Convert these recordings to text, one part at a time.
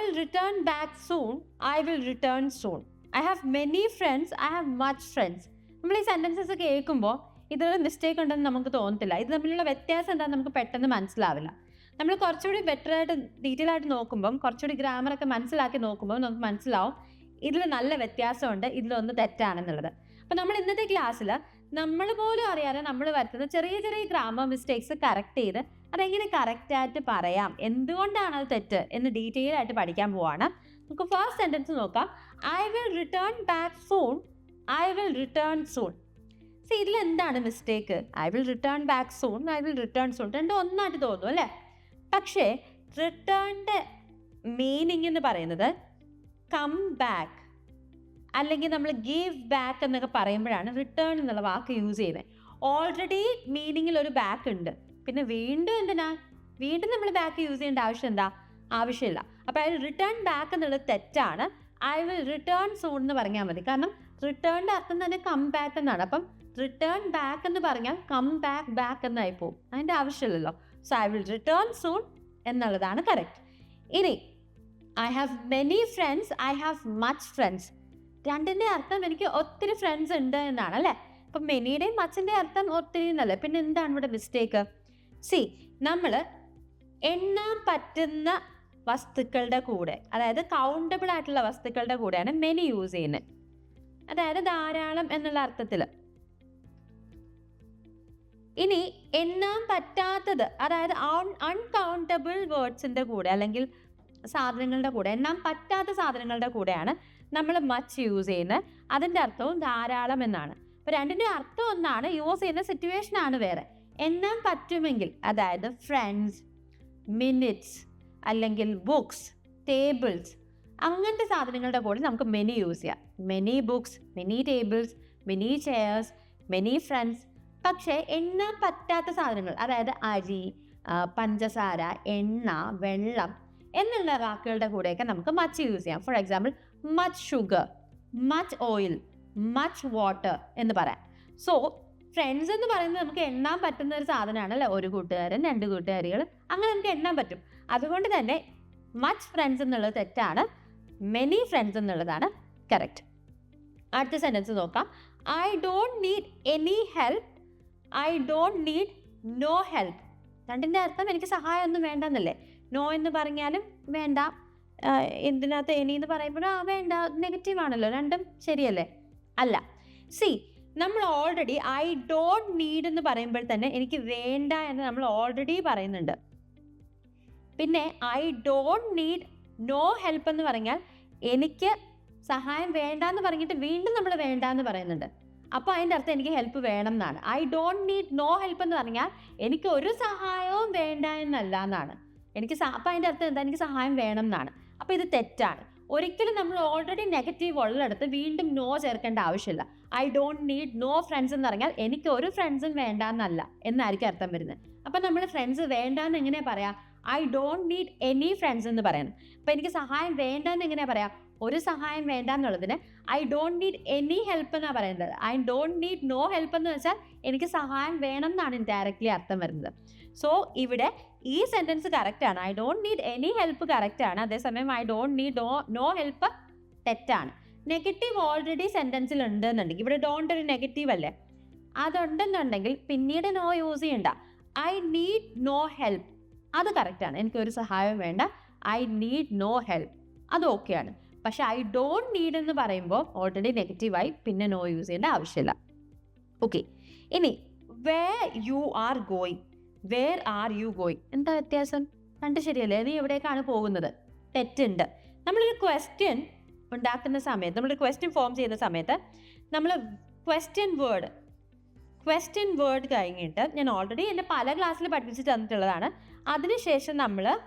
Will return back soon. I will return soon. I have many friends I have much friends നമ്മൾ ഈ sentences കേൾക്കുമ്പോൾ ഇതൊരു mistake ഉണ്ടെന്ന് നമുക്ക് തോന്നത്തില്ല. ഇത് തമ്മിലുള്ള വ്യത്യാസം എന്താണെന്ന് നമുക്ക് പെട്ടെന്ന് മനസ്സിലാവില്ല. നമ്മൾ കുറച്ചുകൂടി ബെറ്റർ ആയിട്ട് ഡീറ്റെയിൽ ആയിട്ട് നോക്കുമ്പം കുറച്ചുകൂടി ഗ്രാമറൊക്കെ മനസ്സിലാക്കി നോക്കുമ്പോൾ നമുക്ക് മനസ്സിലാവും ഇതിൽ നല്ല വ്യത്യാസമുണ്ട് ഇതിലൊന്ന് തെറ്റാണെന്നുള്ളത്. അപ്പം നമ്മൾ ഇന്നത്തെ ക്ലാസ്സിൽ നമ്മൾ പോലും അറിയാതെ നമ്മൾ വരുത്തുന്ന ചെറിയ ചെറിയ ഗ്രാമർ മിസ്റ്റേക്സ് കറക്റ്റ് ചെയ്ത് അതെങ്ങനെ കറക്റ്റായിട്ട് പറയാം? എന്തുകൊണ്ടാണ് അത് തെറ്റ്? എന്ന് ഡീറ്റെയിൽ ആയിട്ട് പഠിക്കാൻ പോവാണ്. നമുക്ക് ഫസ്റ്റ് സെന്റൻസ് നോക്കാം. I will return back soon I will return soon see ഇതിൽ എന്താണ് mistake I will return back soon I will return soon രണ്ടും ഒന്നായിട്ട് തോന്നും അല്ലേ? പക്ഷേ റിട്ടേണിന്റെ മീനിങ് എന്ന് പറയുന്നത് കം ബാക്ക് അല്ലെങ്കിൽ നമ്മൾ ഗീവ് ബാക്ക് എന്നൊക്കെ പറയുമ്പോഴാണ് റിട്ടേൺ എന്നുള്ള വാക്ക് യൂസ് ചെയ്യുന്നത്. ഓൾറെഡി മീനിങ്ങിൽ ഒരു ബാക്ക് ഉണ്ട്. പിന്നെ വീണ്ടും എന്തിനാ? വീണ്ടും നമ്മൾ ബാക്ക് യൂസ് ചെയ്യേണ്ട ആവശ്യം എന്താ? ആവശ്യമില്ല. അപ്പോൾ അതിൽ റിട്ടേൺ ബാക്ക് എന്നുള്ളത് തെറ്റാണ്. ഐ വിൽ റിട്ടേൺ സൂൺ എന്ന് പറഞ്ഞാൽ മതി. കാരണം റിട്ടേണിന്റെ അർത്ഥം തന്നെ കം ബാക്ക് എന്നാണ്. അപ്പം റിട്ടേൺ ബാക്ക് എന്ന് പറഞ്ഞാൽ കം ബാക്ക് ബാക്ക് എന്നായി പോകും അതിന്റെ ആവശ്യമില്ലല്ലോ. So I will return soon എന്നുള്ളതാണ് കറക്റ്റ് ഇനി I have many friends I have much friends രണ്ടിന്റെ അർത്ഥം എനിക്ക് ഒത്തിരി ഫ്രണ്ട്സ് ഉണ്ട് എന്നാണ് അല്ലേ? അപ്പം മെനിയുടെയും മച്ചിന്റെ അർത്ഥം ഒത്തിരി എന്നല്ലേ? പിന്നെ എന്താണ് ഇവിടെ മിസ്റ്റേക്ക് സി നമ്മൾ എണ്ണാൻ പറ്റുന്ന വസ്തുക്കളുടെ കൂടെ അതായത് കൗണ്ടബിൾ ആയിട്ടുള്ള വസ്തുക്കളുടെ കൂടെയാണ് മെനി യൂസ് ചെയ്യുന്നത്. അതായത് ധാരാളം എന്നുള്ള അർത്ഥത്തിൽ ഇനി എണ്ണാൻ പറ്റാത്തത് അതായത് അൺകൗണ്ടബിൾ വേർഡ്സിന്റെ കൂടെ അല്ലെങ്കിൽ സാധനങ്ങളുടെ കൂടെ എണ്ണാൻ പറ്റാത്ത സാധനങ്ങളുടെ കൂടെയാണ് നമ്മൾ മച്ച് യൂസ് ചെയ്യുന്നത്. അതിന്റെ അർത്ഥവും ധാരാളം എന്നാണ്. അപ്പോൾ രണ്ടിന്റെ അർത്ഥം ഒന്നാണ് യൂസ് ചെയ്യുന്ന സിറ്റുവേഷൻ ആണ് വേറെ. എണ്ണാൻ പറ്റുമെങ്കിൽ അതായത് ഫ്രണ്ട്സ് മിനിറ്റ്സ് അല്ലെങ്കിൽ ബുക്സ് ടേബിൾസ് അങ്ങനത്തെ സാധനങ്ങളുടെ കൂടെ നമുക്ക് മെനി യൂസ് ചെയ്യാം. Many books many tables many chairs many friends പക്ഷേ എണ്ണാൻ പറ്റാത്ത സാധനങ്ങൾ അതായത് അരി പഞ്ചസാര എണ്ണ വെള്ളം എന്നുള്ള വാക്കുകളുടെ കൂടെയൊക്കെ നമുക്ക് മച്ച് യൂസ് ചെയ്യാം. For example much sugar much oil much water എന്ന് പറയാം. സോ ഫ്രണ്ട്സ് എന്ന് പറയുന്നത് നമുക്ക് എണ്ണാൻ പറ്റുന്ന ഒരു സാധനമാണ് അല്ലേ? ഒരു കൂട്ടുകാരൻ രണ്ട് കൂട്ടുകാരികൾ അങ്ങനെ നമുക്ക് എണ്ണാൻ പറ്റും. അതുകൊണ്ട് തന്നെ മച്ച് ഫ്രണ്ട്സ് എന്നുള്ളത് തെറ്റാണ്. മെനി ഫ്രണ്ട്സ് എന്നുള്ളതാണ് കറക്റ്റ് അടുത്ത സെന്റൻസ് നോക്കാം. I don't need any help I don't need no help രണ്ടിന്റെ അർത്ഥം എനിക്ക് സഹായമൊന്നും വേണ്ടെന്നല്ലേ? നോ എന്ന് പറഞ്ഞാലും വേണ്ട. എന്തിനകത്ത് എനി എന്ന് പറയുമ്പോഴും ആ വേണ്ട നെഗറ്റീവ് ആണല്ലോ. രണ്ടും ശരിയല്ലേ? അല്ല. സി നമ്മൾ ഓൾറെഡി ഐ ഡോണ്ട് നീഡ് എന്ന് പറയുമ്പോൾ തന്നെ എനിക്ക് വേണ്ട എന്ന് നമ്മൾ ഓൾറെഡി പറയുന്നുണ്ട്. പിന്നെ I don't need no help എന്ന് പറഞ്ഞാൽ എനിക്ക് സഹായം വേണ്ട എന്ന് പറഞ്ഞിട്ട് വീണ്ടും നമ്മൾ വേണ്ട എന്ന് പറയുന്നുണ്ട്. അപ്പോൾ അതിന്റെ അർത്ഥം എനിക്ക് ഹെൽപ്പ് വേണം എന്നാണ്. I don't need no help എന്ന് പറഞ്ഞാൽ എനിക്ക് ഒരു സഹായവും വേണ്ട എന്നല്ല എന്നാണ്. എനിക്ക് അപ്പോൾ അതിന്റെ അർത്ഥം എന്താ? എനിക്ക് സഹായം വേണം എന്നാണ്. അപ്പോൾ ഇത് തെറ്റാണ്. ഒരിക്കലും നമ്മൾ ഓൾറെഡി നെഗറ്റീവ് ഉള്ളിടത്ത് വീണ്ടും നോ ചേർക്കേണ്ട ആവശ്യമില്ല. I don't need no friends എന്ന് പറഞ്ഞാൽ എനിക്ക് ഒരു ഫ്രണ്ട്സും വേണ്ട എന്നല്ല എന്നായിരിക്കും അർത്ഥം വരുന്നത്. അപ്പം നമ്മൾ ഫ്രണ്ട്സ് വേണ്ട എന്ന് എങ്ങനെയാ പറയാ? I don't need any friends എന്ന് പറയണം അപ്പം എനിക്ക് സഹായം വേണ്ട എന്ന് എങ്ങനെയാ പറയാ? ഒരു സഹായം വേണ്ട എന്നുള്ളതിന് I don't need any help എന്നാണ് പറയുന്നത്. I don't need no help എന്ന് വെച്ചാൽ എനിക്ക് സഹായം വേണം എന്നാണ് ഡയറക്റ്റ്ലി അർത്ഥം വരുന്നത്. സോ ഇവിടെ ഈ സെന്റൻസ് ആണ്. I don't need any help correct ആണ്. അതേസമയം I don't need no no help തെറ്റാണ്. നെഗറ്റീവ് ഓൾറെഡി സെന്റൻസിൽ ഉണ്ടെന്നുണ്ടെങ്കിൽ ഇവിടെ ഡോണ്ട് ഒരു നെഗറ്റീവ് അല്ലേ? അതുണ്ടെന്നുണ്ടെങ്കിൽ പിന്നീട് നോ യൂസ് ചെയ്യണ്ട. ഐ നീഡ് നോ ഹെൽപ്പ് അത് കറക്റ്റാണ് എനിക്കൊരു സഹായം വേണ്ട. ഐ നീഡ് നോ ഹെൽപ്പ് അത് ഓക്കെയാണ് പക്ഷെ ഐ ഡോണ്ട് നീഡ് എന്ന് പറയുമ്പോൾ ഓൾറെഡി നെഗറ്റീവായി പിന്നെ നോ യൂസ് ചെയ്യേണ്ട ആവശ്യമില്ല. ഓക്കെ ഇനി where you are going where are you going എന്താ വ്യത്യാസം? കണ്ട് ശരിയല്ലേ? നീ എവിടേക്കാണ് പോകുന്നത്? തെറ്റുണ്ട്. നമ്മളൊരു ക്വസ്റ്റ്യൻ ഉണ്ടാക്കുന്ന സമയത്ത് നമ്മൾ ക്വസ്റ്റ്യൻ ഫോം ചെയ്യുന്ന സമയത്ത് നമ്മൾ ക്വസ്റ്റ്യൻ വേർഡ് ക്വസ്റ്റ്യൻ വേർഡ് കഴിഞ്ഞിട്ട് ഞാൻ ഓൾറെഡി എന്റെ പല ക്ലാസ്സിൽ പഠിപ്പിച്ച് തന്നിട്ടുള്ളതാണ്. അതിനുശേഷം നമ്മൾ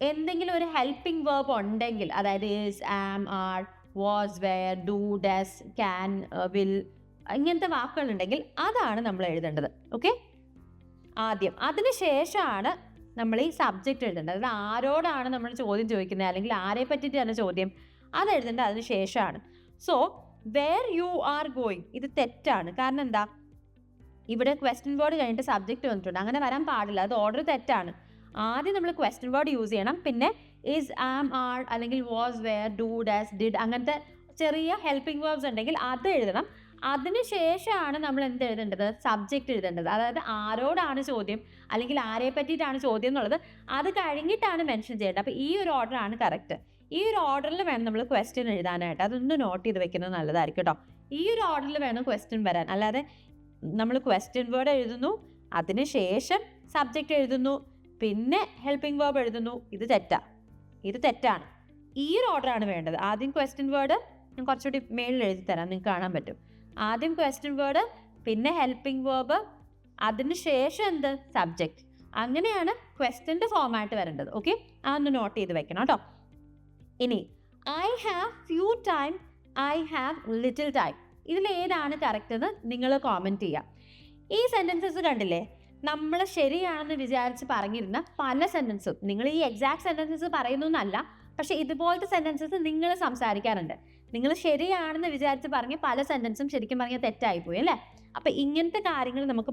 എന്തെങ്കിലും ഒരു ഹെൽപ്പിംഗ് വേർബ് ഉണ്ടെങ്കിൽ അതായത് is am are was were do does can will ഇങ്ങനത്തെ വാക്കുകളുണ്ടെങ്കിൽ അതാണ് നമ്മൾ എഴുതേണ്ടത്. ഓക്കെ ആദ്യം. അതിനുശേഷമാണ് നമ്മൾ ഈ സബ്ജക്റ്റ് എഴുതേണ്ടത്. അതായത് ആരോടാണ് നമ്മൾ ചോദ്യം ചോദിക്കുന്നത്? അല്ലെങ്കിൽ ആരെ പറ്റിയിട്ടാണ് ചോദ്യം? അത് എഴുതേണ്ട അതിന് ശേഷമാണ്. So where you are going ഇത് തെറ്റാണ്. കാരണം എന്താ? ഇവിടെ ക്വസ്റ്റ്യൻ വേർഡ് കഴിഞ്ഞിട്ട് സബ്ജക്റ്റ് വന്നിട്ടുണ്ട്. അങ്ങനെ വരാൻ പാടില്ല. അത് ഓർഡർ തെറ്റാണ്. ആദ്യം നമ്മൾ ക്വസ്റ്റ്യൻ വേർഡ് യൂസ് ചെയ്യണം. പിന്നെ ഈസ് ആം ആർ അല്ലെങ്കിൽ was were do does did അങ്ങനത്തെ ചെറിയ ഹെൽപ്പിംഗ് വേർബ്സ് ഉണ്ടെങ്കിൽ അത് എഴുതണം. അതിനുശേഷമാണ് നമ്മൾ എന്ത് എഴുതേണ്ടത്? സബ്ജക്റ്റ് എഴുതേണ്ടത്. അതായത് ആരോടാണ് ചോദ്യം? അല്ലെങ്കിൽ ആരെ പറ്റിയിട്ടാണ് ചോദ്യം എന്നുള്ളത്. അത് കഴിഞ്ഞിട്ടാണ് മെൻഷൻ ചെയ്യേണ്ടത്. അപ്പോൾ ഈ ഒരു ഓർഡറാണ് കറക്റ്റ് ഈ ഒരു ഓർഡറിൽ വേണം നമ്മൾ ക്വസ്റ്റ്യൻ എഴുതാനായിട്ട്. അതൊന്ന് നോട്ട് ചെയ്ത് വെക്കുന്നത് നല്ലതായിരിക്കും കേട്ടോ. ഈ ഒരു ഓർഡറിൽ വേണം ക്വസ്റ്റ്യൻ വരാൻ. അല്ലാതെ നമ്മൾ ക്വസ്റ്റ്യൻ വേർഡ് എഴുതുന്നു അതിന് ശേഷം സബ്ജക്റ്റ് എഴുതുന്നു പിന്നെ ഹെൽപ്പിംഗ് വേർബ് എഴുതുന്നു. ഇത് തെറ്റാ. ഇത് തെറ്റാണ്. ഈ ഒരു ഓർഡറാണ് വേണ്ടത്. ആദ്യം ക്വസ്റ്റ്യൻ വേർഡ് ഞാൻ കുറച്ചുകൂടി മേളിൽ എഴുതി തരാം. നിങ്ങൾക്ക് കാണാൻ പറ്റും. ആദ്യം ക്വസ്റ്റ്യൻ വേർഡ് പിന്നെ ഹെൽപ്പിംഗ് വേർബ് അതിന് ശേഷം എന്ത്? സബ്ജക്റ്റ് അങ്ങനെയാണ് ക്വസ്റ്റ്യന്റെ ഫോമായിട്ട് വരേണ്ടത്. ഓക്കെ അതൊന്ന് നോട്ട് ചെയ്ത് വെക്കണം കേട്ടോ. ഇനി I have few time I have little time ഇതിൽ ഏതാണ് കറക്റ്റ് എന്ന് നിങ്ങൾ കോമെന്റ് ചെയ്യാം ഈ സെന്റൻസസ് കണ്ടില്ലേ? നമ്മൾ ശരിയാണെന്ന് വിചാരിച്ച് പറഞ്ഞിരുന്ന പല സെന്റൻസും നിങ്ങൾ ഈ എക്സാക്ട് സെന്റൻസസ് പറയുന്നു എന്നല്ല പക്ഷേ ഇതുപോലത്തെ സെന്റൻസസ് നിങ്ങൾ സംസാരിക്കാറുണ്ട്. നിങ്ങൾ ശരിയാണെന്ന് വിചാരിച്ച് പറഞ്ഞ പല സെന്റൻസും ശരിക്കും പറഞ്ഞാൽ തെറ്റായിപ്പോയി അല്ലേ? അപ്പം ഇങ്ങനത്തെ കാര്യങ്ങൾ നമുക്ക്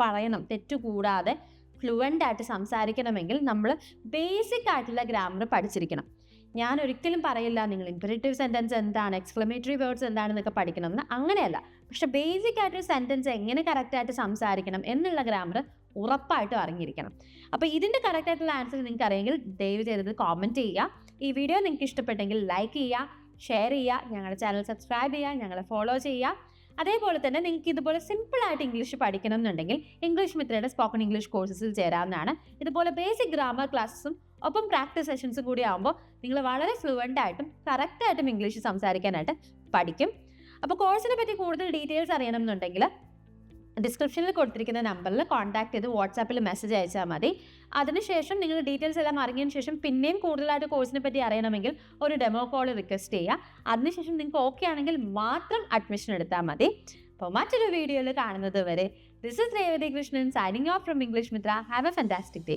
പറയണം. തെറ്റുകൂടാതെ ഫ്ലുവന്റ് ആയിട്ട് സംസാരിക്കണമെങ്കിൽ നമ്മൾ ബേസിക് ആയിട്ടുള്ള ഗ്രാമർ പഠിച്ചിരിക്കണം. ഞാൻ ഒരിക്കലും പറയില്ല നിങ്ങൾ ഇമ്പറേറ്റീവ് സെന്റൻസ് എന്താണ് എക്സ്ക്ലമേറ്ററി വേർഡ്സ് എന്താണെന്നൊക്കെ പഠിക്കണമെന്ന് അങ്ങനെയല്ല. പക്ഷെ ബേസിക് ആയിട്ടൊരു സെന്റൻസ് എങ്ങനെ കറക്റ്റായിട്ട് സംസാരിക്കണം എന്നുള്ള ഗ്രാമർ ഉറപ്പായിട്ടും അറിഞ്ഞിരിക്കണം. അപ്പോൾ ഇതിന്റെ കറക്റ്റ് ആയിട്ടുള്ള ആൻസർ നിങ്ങൾക്ക് അറിയെങ്കിൽ ദയവ് ചെയ്തത് കോമന്റ് ചെയ്യുക. ഈ വീഡിയോ നിങ്ങൾക്ക് ഇഷ്ടപ്പെട്ടെങ്കിൽ ലൈക്ക് ചെയ്യുക ഷെയർ ചെയ്യുക ഞങ്ങളുടെ ചാനൽ സബ്സ്ക്രൈബ് ചെയ്യുക ഞങ്ങളെ ഫോളോ ചെയ്യുക. അതേപോലെ തന്നെ നിങ്ങൾക്ക് ഇതുപോലെ സിമ്പിളായിട്ട് ഇംഗ്ലീഷ് പഠിക്കണം എന്നുണ്ടെങ്കിൽ ഇംഗ്ലീഷ് മിത്രയുടെ സ്പോക്കൺ ഇംഗ്ലീഷ് കോഴ്സസിൽ ചേരാവുന്നതാണ്. ഇതുപോലെ ബേസിക് ഗ്രാമർ ക്ലാസ്സും ഒപ്പം പ്രാക്ടീസ് സെഷൻസും കൂടി ആകുമ്പോൾ നിങ്ങൾ വളരെ ഫ്ലുവന്റ് ആയിട്ടും കറക്റ്റായിട്ടും ഇംഗ്ലീഷ് സംസാരിക്കാനായിട്ട് പഠിക്കും. അപ്പോൾ കോഴ്സിനെ പറ്റി കൂടുതൽ ഡീറ്റെയിൽസ് അറിയണം എന്നുണ്ടെങ്കിൽ ഡിസ്ക്രിപ്ഷനിൽ കൊടുത്തിരിക്കുന്ന നമ്പറിൽ കോൺടാക്ട് ചെയ്ത് വാട്സാപ്പിൽ മെസ്സേജ് അയച്ചാൽ മതി. അതിനുശേഷം നിങ്ങൾ ഡീറ്റെയിൽസ് എല്ലാം അറിഞ്ഞതിന് ശേഷം പിന്നെയും കൂടുതലായിട്ട് കോഴ്സിനെ പറ്റി അറിയണമെങ്കിൽ ഒരു ഡെമോ കോൾ റിക്വസ്റ്റ് ചെയ്യുക അതിനുശേഷം നിങ്ങൾക്ക് ഓക്കെ ആണെങ്കിൽ മാത്രം അഡ്മിഷൻ എടുത്താൽ മതി. അപ്പോൾ മറ്റൊരു വീഡിയോയിൽ കാണുന്നത് വരെ this is Revathi Krishnan signing off from English Mitra have a fantastic day